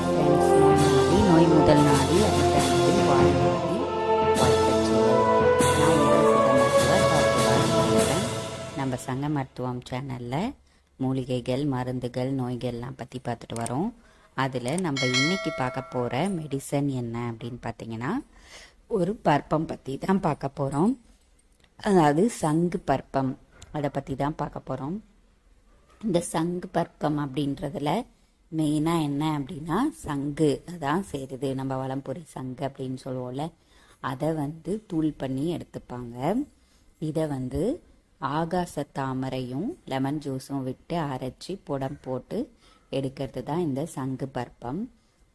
Hi friends நோய் நாடி நோய் முதல் நாடி அடுத்தது வாழ் நாடி நான் உங்கள் சித்த மருத்துவர் டாக்டர் நம்ம சங்க மருத்துவம் சேனலில் மூலிகைகள் மருந்துகள் நோய்கள்லாம் பற்றி பார்த்துட்டு வரோம். அதில் நம்ம இன்னைக்கு பார்க்க போகிற மெடிசன் என்ன அப்படின்னு பார்த்தீங்கன்னா ஒரு பற்பம் பற்றி தான் பார்க்க போகிறோம் அதாவது சங்கு பற்பம் அதை பற்றி தான் பார்க்க போகிறோம் இந்த சங்கு பற்பம் அப்படின்றதுல மெயினாக என்ன அப்படின்னா சங்கு அதான் சேருது. நம்ம வளம்புரி சங்கு அப்படின்னு சொல்லுவோம்ல அதை வந்து தூள் பண்ணி எடுத்துப்பாங்க. இதை வந்து ஆகாச தாமரையும் லெமன் ஜூஸும் விட்டு அரைச்சி புடம் போட்டு எடுக்கிறது தான் இந்த சங்கு பருப்பம்.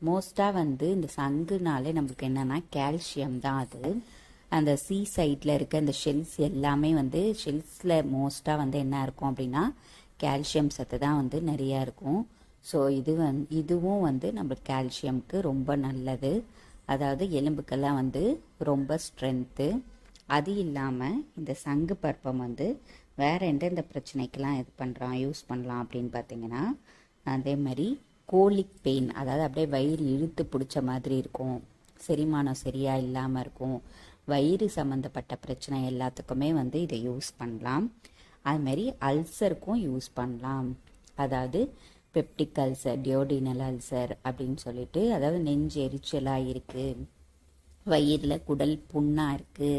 மோஸ்ட்டாக வந்து இந்த சங்குனாலே நம்மளுக்கு என்னென்னா கால்சியம் தான் அது. அந்த சீ சைடில் இருக்க இந்த ஷெல்ஸ் எல்லாமே வந்து ஷெல்ஸில் மோஸ்ட்டாக வந்து என்ன இருக்கும் அப்படின்னா கால்சியம் சத்து தான் வந்து நிறையா இருக்கும். ஸோ இது வந் இதுவும் வந்து நம்ம கால்சியம்க்கு ரொம்ப நல்லது. அதாவது எலும்புக்கெல்லாம் வந்து ரொம்ப ஸ்ட்ரென்த்து அது இல்லாமல் இந்த சங்கு பருப்பம் வந்து வேறு எந்தெந்த பிரச்சனைக்கெல்லாம் இது பண்ணுறான் யூஸ் பண்ணலாம் அப்படின்னு பார்த்தீங்கன்னா அதே மாதிரி கோலிக் பெயின் அதாவது அப்படியே வயிறு இழுத்து பிடிச்ச மாதிரி இருக்கும். செரிமானம் சரியாக இல்லாமல் இருக்கும். வயிறு சம்மந்தப்பட்ட பிரச்சனை எல்லாத்துக்குமே வந்து இதை யூஸ் பண்ணலாம். அதுமாரி அல்சருக்கும் யூஸ் பண்ணலாம். அதாவது பெப்டிக் அல்சர் டியோடினல் அல்சர் அப்படின்னு சொல்லிட்டு அதாவது நெஞ்சு எரிச்சலாக இருக்குது வயிறில் குடல் புண்ணாக இருக்குது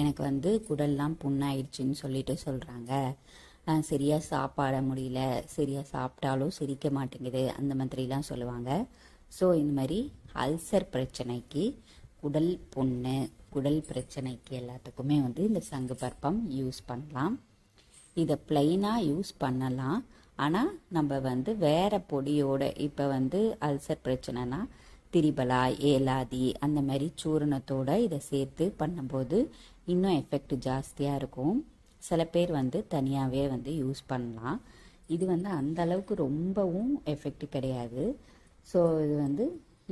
எனக்கு வந்து குடல்லாம் புண்ணாயிடுச்சுன்னு சொல்லிட்டு சொல்கிறாங்க சரியாக சாப்பாட முடியல சரியாக சாப்பிட்டாலும் சிரிக்க மாட்டேங்குது அந்த மாதிரிலாம் சொல்லுவாங்க. ஸோ இந்த மாதிரி அல்சர் பிரச்சனைக்கு குடல் புண்ணு குடல் பிரச்சனைக்கு எல்லாத்துக்குமே வந்து இந்த சங்கு பற்பம் யூஸ் பண்ணலாம். இதை பிளெயினாக யூஸ் பண்ணலாம். ஆனால் நம்ம வந்து வேற பொடியோட இப்போ வந்து அல்சர் பிரச்சனைனா திரிபலா ஏலாதி அந்த மாதிரி சூரணத்தோட இதை சேர்த்து பண்ணும்போது இன்னும் எஃபெக்ட் ஜாஸ்தியாக இருக்கும். சில பேர் வந்து தனியாகவே வந்து யூஸ் பண்ணலாம். இது வந்து அந்த அளவுக்கு ரொம்பவும் எஃபெக்ட் கிடையாது. ஸோ இது வந்து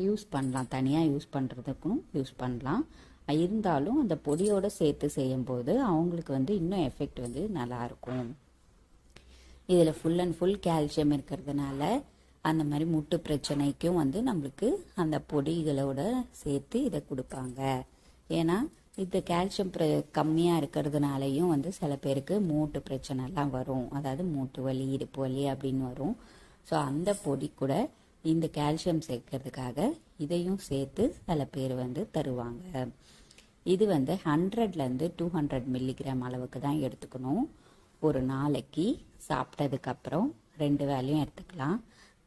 யூஸ் பண்ணலாம். தனியாக யூஸ் பண்ணுறதுக்கும் யூஸ் பண்ணலாம். இருந்தாலும் அந்த பொடியோடு சேர்த்து செய்யும்போது அவங்களுக்கு வந்து இன்னும் எஃபெக்ட் வந்து நல்லாயிருக்கும் இதில் ஃபுல் அண்ட் ஃபுல் கால்சியம் இருக்கிறதுனால அந்த மாதிரி முட்டு பிரச்சனைக்கும் வந்து நம்மளுக்கு அந்த பொடிகளோட சேர்த்து இதை கொடுப்பாங்க. ஏன்னா இந்த கால்சியம் ப்ர கம்மியாக இருக்கிறதுனாலையும் வந்து சில பேருக்கு மூட்டு பிரச்சனைலாம் வரும். அதாவது மூட்டு வலி இடுப்பு வலி அப்படின்னு வரும். ஸோ அந்த பொடி கூட இந்த கால்சியம் சேர்க்கறதுக்காக இதையும் சேர்த்து சில பேர் வந்து தருவாங்க. இது வந்து ஹண்ட்ரட்லேருந்து டூ ஹண்ட்ரட் மில்லிகிராம் அளவுக்கு தான் எடுத்துக்கணும். ஒரு நாளைக்கு சாப்பிட்டதுக்கப்புறம் ரெண்டு வேலையும் எடுத்துக்கலாம்.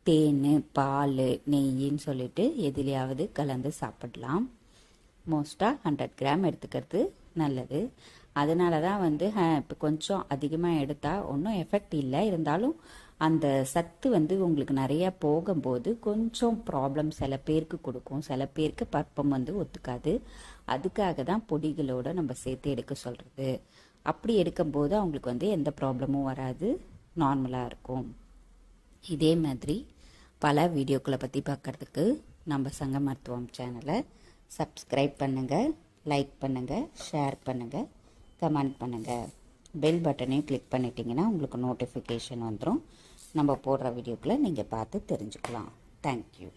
தேன் பால் நெய்ன்னு சொல்லிட்டு எதுலையாவது கலந்து சாப்பிடலாம். மோஸ்ட்டாக ஹண்ட்ரட் கிராம் எடுத்துக்கிறது நல்லது. அதனால தான் வந்து இப்போ கொஞ்சம் அதிகமாக எடுத்தால் ஒன்றும் எஃபெக்ட் இல்லை. இருந்தாலும் அந்த சத்து வந்து உங்களுக்கு நிறையா போகும்போது கொஞ்சம் ப்ராப்ளம் சில பேருக்கு கொடுக்கும். சில பேருக்கு பற்பம் வந்து ஒத்துக்காது. அதுக்காக தான் பொடிகளோட நம்ம சேர்த்து எடுக்க சொல்கிறது அப்படி எடுக்கும்போது அவங்களுக்கு வந்து எந்த ப்ராப்ளமும் வராது. நார்மலாக இருக்கும். இதே மாதிரி பல வீடியோக்களை பற்றி பார்க்குறதுக்கு நம்ம சங்க மருத்துவம் சேனலை சப்ஸ்கிரைப் பண்ணுங்கள் லைக் பண்ணுங்கள் ஷேர் பண்ணுங்கள் கமெண்ட் பண்ணுங்கள் பெல் பட்டனையும் கிளிக் பண்ணிட்டீங்கன்னா உங்களுக்கு நோட்டிஃபிகேஷன் வந்துடும் நம்ம போடுற வீடியோக்களை நீங்கள் பார்த்து தெரிஞ்சுக்கலாம். தேங்க்யூ